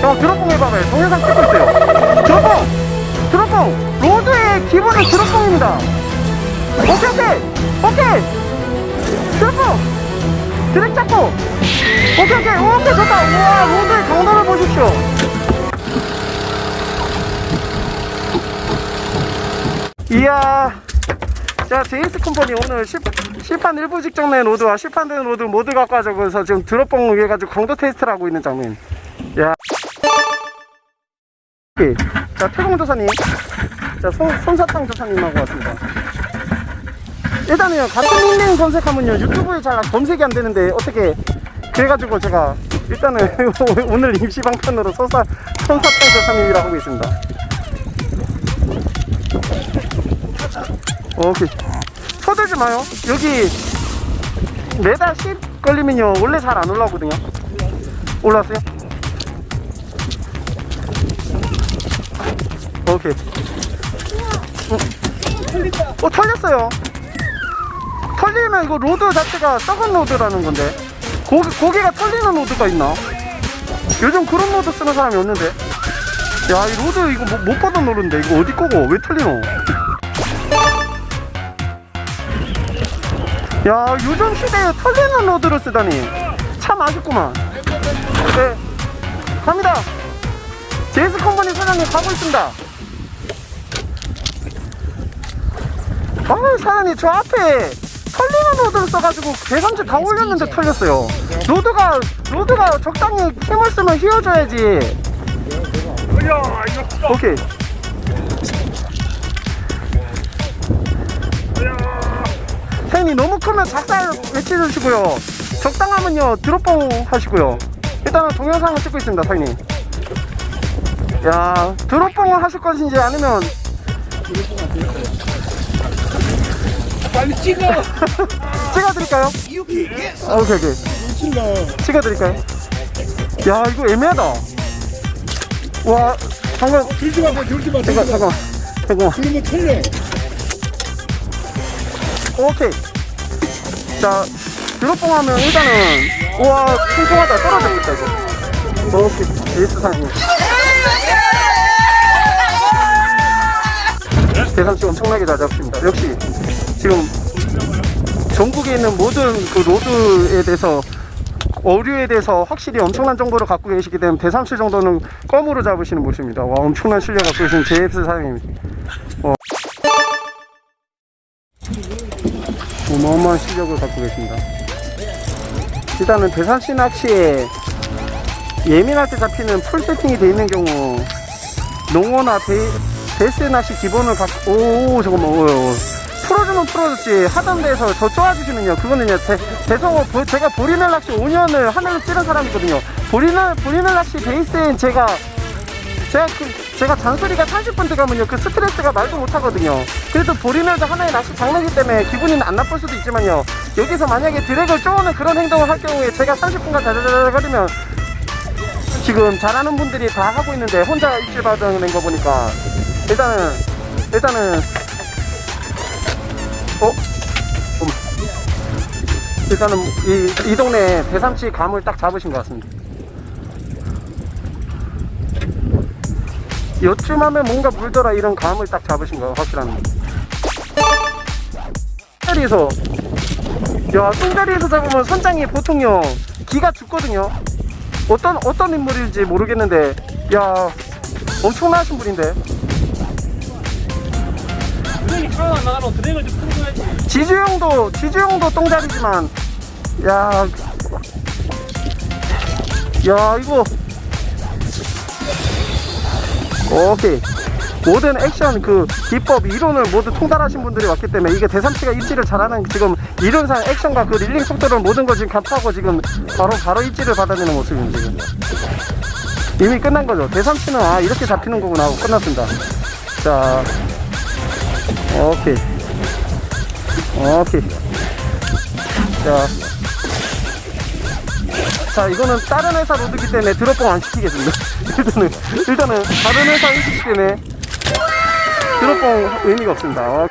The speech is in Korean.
형 드롭봉 해봐봐요. 동영상 찍고 있어요. 드롭봉! 드롭봉! 로드의 기본은 드롭봉입니다. 오케이, 오케이! 오케이! 드롭봉! 드랙 잡고! 오케이, 오케이! 오케이, 좋다! 우와, 로드의 강도를 보십시오. 이야. 자, 제이스 컴퍼니 오늘 시, 실판 일부 직전의 로드와 실판된 로드 모두 갖고 와서 지금 드롭봉 해가지고 강도 테스트를 하고 있는 장면. 야. 자, 태공 조사님. 자, 손, 손사탕 조사님하고 왔습니다. 일단은요, 같은 닉네임 검색하면요, 유튜브에 잘 검색이 안 되는데, 어떻게, 그래가지고 제가, 일단은 오늘 임시방편으로 손사, 손사탕 조사님이라고 하고 있습니다. 오케이. 서들지 마요. 여기, 매달 10 걸리면요, 원래 잘 안 올라오거든요. 올라왔어요? 오케이. 어, 털렸어요. 털리면 이거 로드 자체가 썩은 로드라는 건데. 고기, 고기가 털리는 로드가 있나? 요즘 그런 로드 쓰는 사람이 없는데. 야, 이 로드 이거 못, 못 받은 로드인데. 이거 어디 거고? 왜 털리노? 야, 요즘 시대에 털리는 로드를 쓰다니. 참 아쉽구만. 네. 갑니다. 제이스 컴퍼니 사장님 가고 있습니다. 아, 사장님 저 앞에 털리는 로드를 써가지고 계산치 다 올렸는데 털렸어요. 로드가 로드가 적당히 힘을 쓰면 휘어져야지. 오케이. 사장님 너무 크면 작살 외치주시고요. 적당하면요 드롭봉 하시고요. 일단은 동영상을 찍고 있습니다, 사장님. 야 드롭봉을 하실 것인지 아니면 빨리 찍어. 찍어드릴까요? 아, 오케이 오케이. 찍어드릴까요? 야 이거 애매하다. 와 잠깐 들지 마, 들지 마. 잠깐 잠깐 잠깐만. 그러면 틀려. 오케이. 자 드롭봉 하면 일단은 우와 통통하다. 떨어졌겠다 이거. 오케이. 사장님 대상치 엄청나게 잘 잡습니다. 역시 지금 전국에 있는 모든 그 로드에 대해서 어류에 대해서 확실히 엄청난 정보를 갖고 계시기 때문에 대상치 정도는 껌으로 잡으시는 모습입니다 와 엄청난 실력 갖고 계신 JS 사장님 어. 어마어마한 실력을 갖고 계십니다. 일단은 대산시 낚시에 예민할 때 잡히는 풀 세팅이 되어 있는 경우 농어나 배, 베스 낚시 기본을 갖고 오 오, 오. 풀어주면 풀어줬지. 하던 데에서 더 쪼아주시면요. 그거는요 제, 보- 제가 보리멸 낚시 5년을 하늘로 찌른 사람이거든요. 보리멸, 보리멸 낚시 베이스엔 제가 제가 그 제가 잔소리가 30분 들어가면요. 그 스트레스가 말도 못하거든요. 그래도 보리멸도 하나의 낚시 장르기 때문에 기분이 안 나쁠 수도 있지만요. 여기서 만약에 드랙을 쪼는 그런 행동을 할 경우에 제가 30분간 자자자자거리면 지금 잘하는 분들이 다 하고 있는데 혼자 입질 받아낸 거 보니까 일단은 일단은 어? 어머. 일단은 이, 이 동네 대삼치 감을 딱 잡으신 것 같습니다 요쯤 하면 뭔가 물더라 이런 감을 딱 잡으신 거 확실합니다. 자리에서 야 똥자리에서 잡으면 선장이 보통요 기가 죽거든요. 어떤 어떤 인물일지 모르겠는데 야 엄청나신 분인데 차가 안 나가면 드랙을 좀 풀어줘야지. 지주 형도 지주 형도 똥자리지만. 야. 야 이거. 오케이. 모든 액션 그 기법 이론을 모두 통달하신 분들이 왔기 때문에 이게 대삼치가 입질을 잘하는 지금 이론상 액션과 그 릴링 속도를 모든 걸 지금 감하고 지금 바로 바로 입질을 받아내는 모습입니다 지금. 이미 끝난 거죠. 대삼치는 아 이렇게 잡히는 거구나 하고 끝났습니다. 자 오케이. 오케이. 자, 자 이거는 다른 회사 로드기 때문에 드롭봉 안 시키겠습니다. 일단은 일단은 다른 회사 이기 때문에 드롭봉 의미가 없습니다. 어,